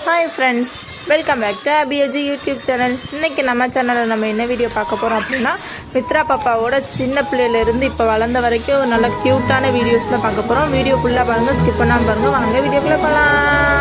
Hi friends welcome back to அபியஜி YouTube channel இன்றைக்கி நம்ம சேனலில் நம்ம என்ன வீடியோ பார்க்க போகிறோம் அப்படின்னா மித்ரா பாப்பாவோட சின்ன பிள்ளையிலேருந்து இப்போ வளர்ந்த வரைக்கும் நல்ல க்யூட்டான வீடியோஸ் தான் பார்க்க போகிறோம் வீடியோ ஃபுல்லாக பாருங்கள் ஸ்கிப் பண்ணாமல் பாருங்கள் வாங்க வீடியோக்குள்ளே போகலாம்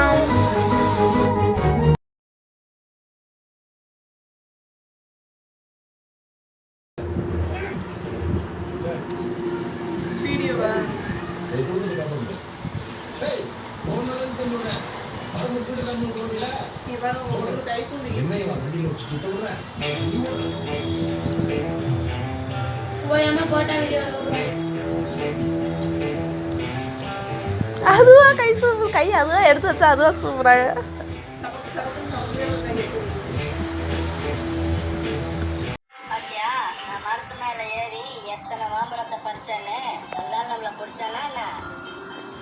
அதுவா கை சூப்பு. கை அதுவா எடுத்து வச்சா அதுவா சூப்பராக. எத்தனை மாம்பழத்தை பறிச்சானே அதான் நம்மளை பிடிச்சானா என்ன?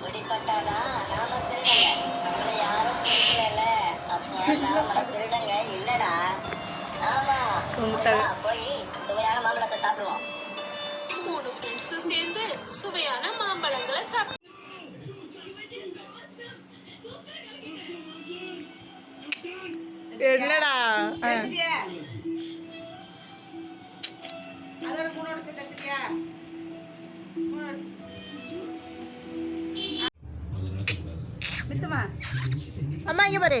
வெடிப்பட்டாதான் திருடங்க இல்லடா. ஆமா. போய் சுவையான மாம்பழத்தை சாப்பிடுவோம். மூணு ஃப்ரெண்ட்ஸும் சேர்ந்து சுவையான மாம்பழங்களை சாப்பிட்டு என்னடா? ஆ. அம்மா இங்க பாரு.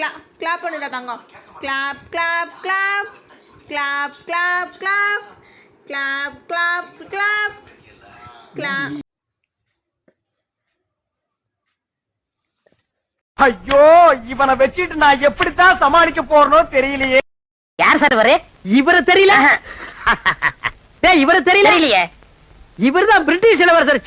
கிளாப் கிளாப் பண்ணுடா தங்கம். Clap clap clap clap clap clap clap clap clap clap ஐயோ இவனை வச்சிட்டு நான் எப்படித்தான் சமாளிக்க போறனோ தெரியலையே. யார் சார் இவரு? இவரு தெரியல. டேய் இவரு தெரியல. இல்லையே இவர்தான் பிரிட்டிஷ் இளவரசர்.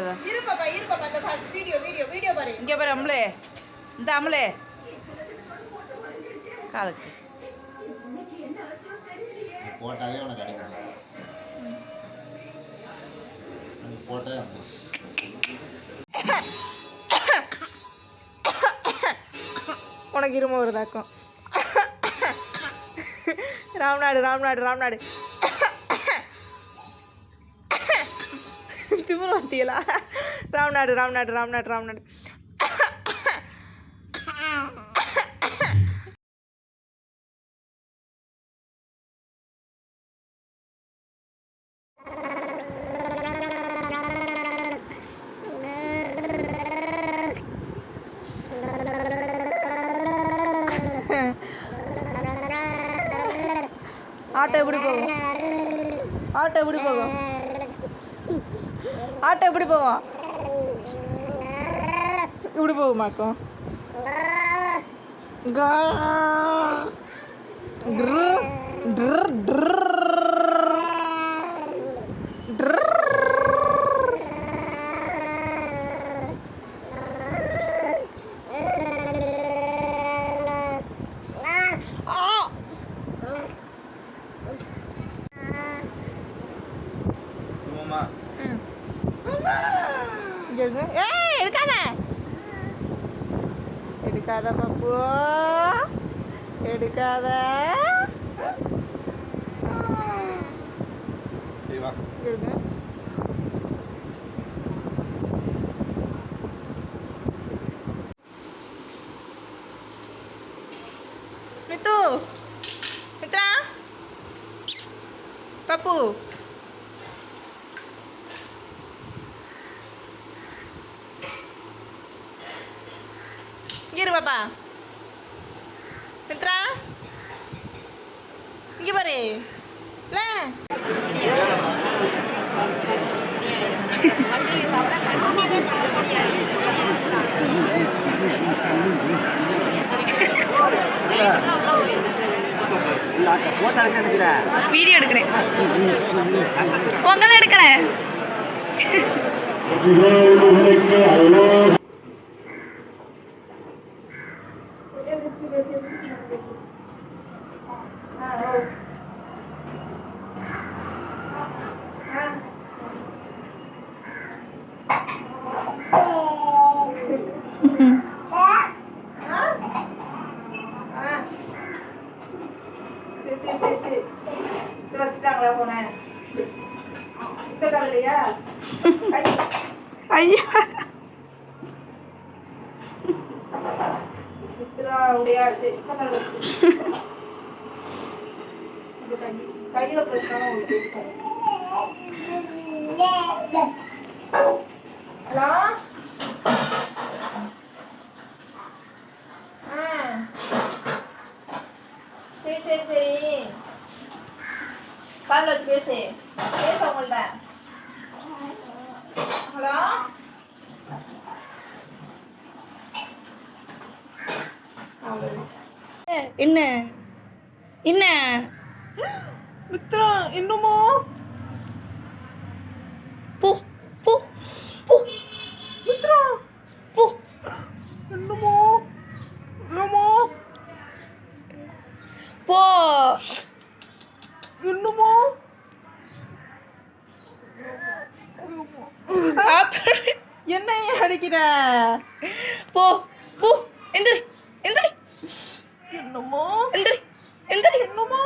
தான் இரு பாப்பா இரு பாப்பா இந்த வீடியோ வீடியோ வீடியோ பாரு இங்கே பாரு அமலே இந்த அமலே காலட்டு போட்டாவே உனக்கு போட்டே வந்து உனக்கு இரும வருதாக்கும் ராம்நாடு ராம்நாடு ராம்நாடு திமுரு வந்தியலா? ராம்நாடு ராம்நாடு ராம்நாடு ராம்நாடு. ஆட்டோ எப்படி போகும்? ஆட்டோ எப்படி போகும்? ஆட்டோ எப்படி போவோம் இப்படி போகுமாக்கும் ட்ரு, ட்ரு. ட்ரு. எடுங்க ஏ எடுக்காத. எடுக்காத பப்பு. எடுக்காத. எடுங்க. மித்து. மித்ரா. பப்பு. பாப்பா. மித்ரா இங்க பாரு. இல்ல வீடியோ எடுக்கிறேன். பொங்கல் எடுக்கல சரி சரி சரி சரி சரி வச்சுட்டாங்களா போனேன் இந்த கல்லையா ஐயா. கையில. ஹலோ? சரி சரி சரி. கால் வச்சு பேசு பேச உங்கள்ட்ட ஹலோ என்ன என்ன மித்ரா இன்னுமோ போ போ போ மித்ரா போ இன்னுமோ ஏமோ போ இன்னுமோ. என்ன அடிக்கிற? போ போ எந்திரி எந்திரி. இன்னுமோ எந்திரி எந்திரி. இன்னுமோ